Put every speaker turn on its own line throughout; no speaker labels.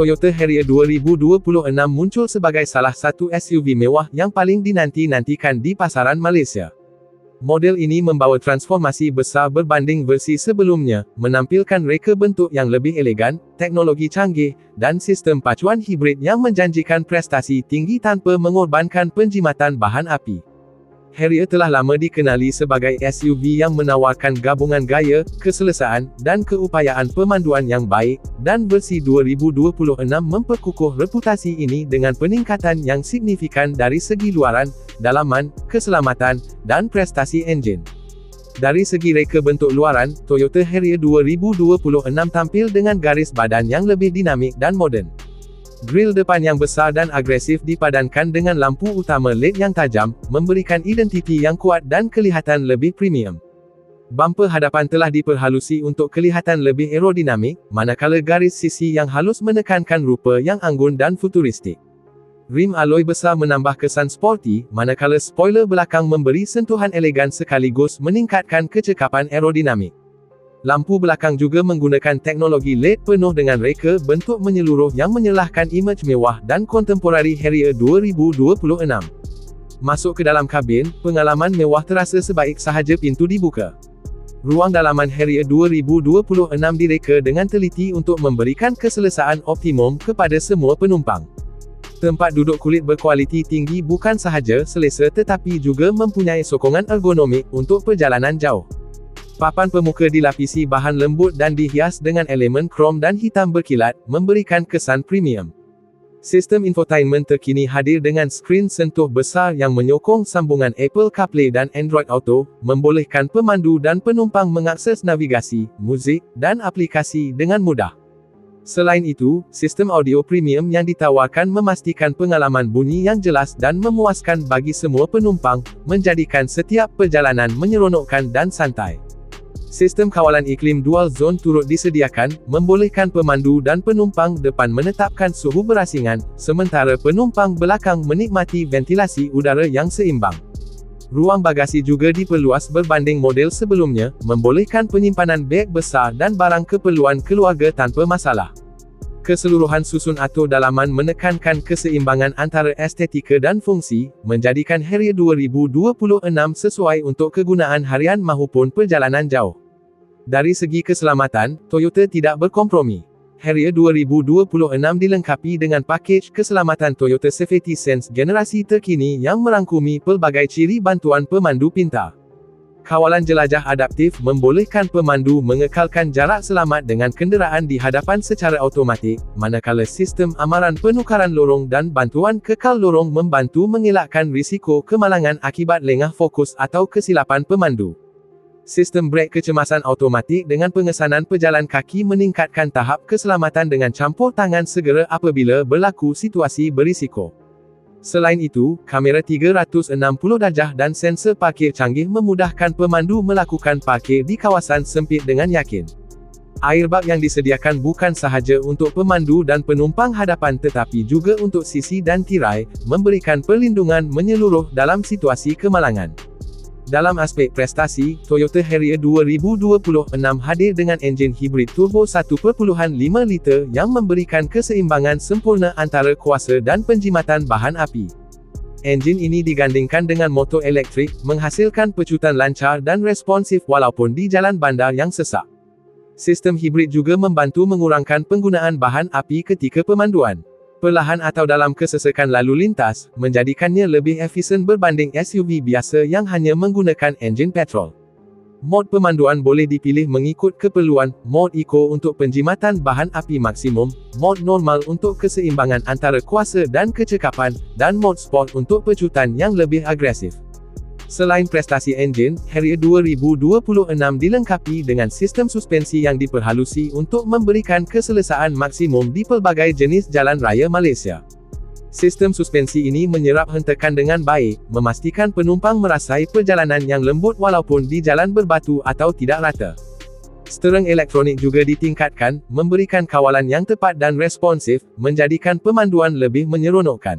Toyota Harrier 2026 muncul sebagai salah satu SUV mewah yang paling dinanti-nantikan di pasaran Malaysia. Model ini membawa transformasi besar berbanding versi sebelumnya, menampilkan reka bentuk yang lebih elegan, teknologi canggih, dan sistem pacuan hibrid yang menjanjikan prestasi tinggi tanpa mengorbankan penjimatan bahan api. Harrier telah lama dikenali sebagai SUV yang menawarkan gabungan gaya, keselesaan, dan keupayaan pemanduan yang baik, dan versi 2026 memperkukuh reputasi ini dengan peningkatan yang signifikan dari segi luaran, dalaman, keselamatan, dan prestasi enjin. Dari segi reka bentuk luaran, Toyota Harrier 2026 tampil dengan garis badan yang lebih dinamik dan moden. Grill depan yang besar dan agresif dipadankan dengan lampu utama LED yang tajam, memberikan identiti yang kuat dan kelihatan lebih premium. Bumper hadapan telah diperhalusi untuk kelihatan lebih aerodinamik, manakala garis sisi yang halus menekankan rupa yang anggun dan futuristik. Rim alloy besar menambah kesan sporty, manakala spoiler belakang memberi sentuhan elegan sekaligus meningkatkan kecekapan aerodinamik. Lampu belakang juga menggunakan teknologi LED penuh dengan reka bentuk menyeluruh yang menyelahkan imej mewah dan kontemporari Harrier 2026. Masuk ke dalam kabin, pengalaman mewah terasa sebaik sahaja pintu dibuka. Ruang dalaman Harrier 2026 direka dengan teliti untuk memberikan keselesaan optimum kepada semua penumpang. Tempat duduk kulit berkualiti tinggi bukan sahaja selesa tetapi juga mempunyai sokongan ergonomik untuk perjalanan jauh. Papan pemuka dilapisi bahan lembut dan dihias dengan elemen krom dan hitam berkilat, memberikan kesan premium. Sistem infotainment terkini hadir dengan skrin sentuh besar yang menyokong sambungan Apple CarPlay dan Android Auto, membolehkan pemandu dan penumpang mengakses navigasi, muzik, dan aplikasi dengan mudah. Selain itu, sistem audio premium yang ditawarkan memastikan pengalaman bunyi yang jelas dan memuaskan bagi semua penumpang, menjadikan setiap perjalanan menyeronokkan dan santai. Sistem kawalan iklim dual zone turut disediakan, membolehkan pemandu dan penumpang depan menetapkan suhu berasingan, sementara penumpang belakang menikmati ventilasi udara yang seimbang. Ruang bagasi juga diperluas berbanding model sebelumnya, membolehkan penyimpanan beg besar dan barang keperluan keluarga tanpa masalah. Keseluruhan susun atur dalaman menekankan keseimbangan antara estetika dan fungsi, menjadikan Harrier 2026 sesuai untuk kegunaan harian mahupun perjalanan jauh. Dari segi keselamatan, Toyota tidak berkompromi. Harrier 2026 dilengkapi dengan pakej keselamatan Toyota Safety Sense generasi terkini yang merangkumi pelbagai ciri bantuan pemandu pintar. Kawalan jelajah adaptif membolehkan pemandu mengekalkan jarak selamat dengan kenderaan di hadapan secara automatik, manakala sistem amaran penukaran lorong dan bantuan kekal lorong membantu mengelakkan risiko kemalangan akibat lengah fokus atau kesilapan pemandu. Sistem brek kecemasan automatik dengan pengesanan pejalan kaki meningkatkan tahap keselamatan dengan campur tangan segera apabila berlaku situasi berisiko. Selain itu, kamera 360 darjah dan sensor parkir canggih memudahkan pemandu melakukan parkir di kawasan sempit dengan yakin. Airbag yang disediakan bukan sahaja untuk pemandu dan penumpang hadapan tetapi juga untuk sisi dan tirai, memberikan perlindungan menyeluruh dalam situasi kemalangan. Dalam aspek prestasi, Toyota Harrier 2026 hadir dengan enjin hibrid turbo 1.5 liter yang memberikan keseimbangan sempurna antara kuasa dan penjimatan bahan api. Enjin ini digandingkan dengan motor elektrik, menghasilkan pecutan lancar dan responsif walaupun di jalan bandar yang sesak. Sistem hibrid juga membantu mengurangkan penggunaan bahan api ketika pemanduan perlahan atau dalam kesesakan lalu lintas, menjadikannya lebih efisien berbanding SUV biasa yang hanya menggunakan enjin petrol. Mod pemanduan boleh dipilih mengikut keperluan, mod eco untuk penjimatan bahan api maksimum, mod normal untuk keseimbangan antara kuasa dan kecekapan, dan mod sport untuk pecutan yang lebih agresif. Selain prestasi enjin, Harrier 2026 dilengkapi dengan sistem suspensi yang diperhalusi untuk memberikan keselesaan maksimum di pelbagai jenis jalan raya Malaysia. Sistem suspensi ini menyerap hentakan dengan baik, memastikan penumpang merasai perjalanan yang lembut walaupun di jalan berbatu atau tidak rata. Stereng elektronik juga ditingkatkan, memberikan kawalan yang tepat dan responsif, menjadikan pemanduan lebih menyeronokkan.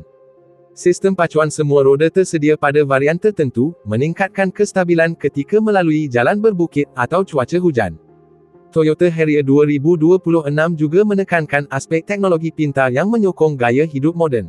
Sistem pacuan semua roda tersedia pada varian tertentu, meningkatkan kestabilan ketika melalui jalan berbukit atau cuaca hujan. Toyota Harrier 2026 juga menekankan aspek teknologi pintar yang menyokong gaya hidup moden.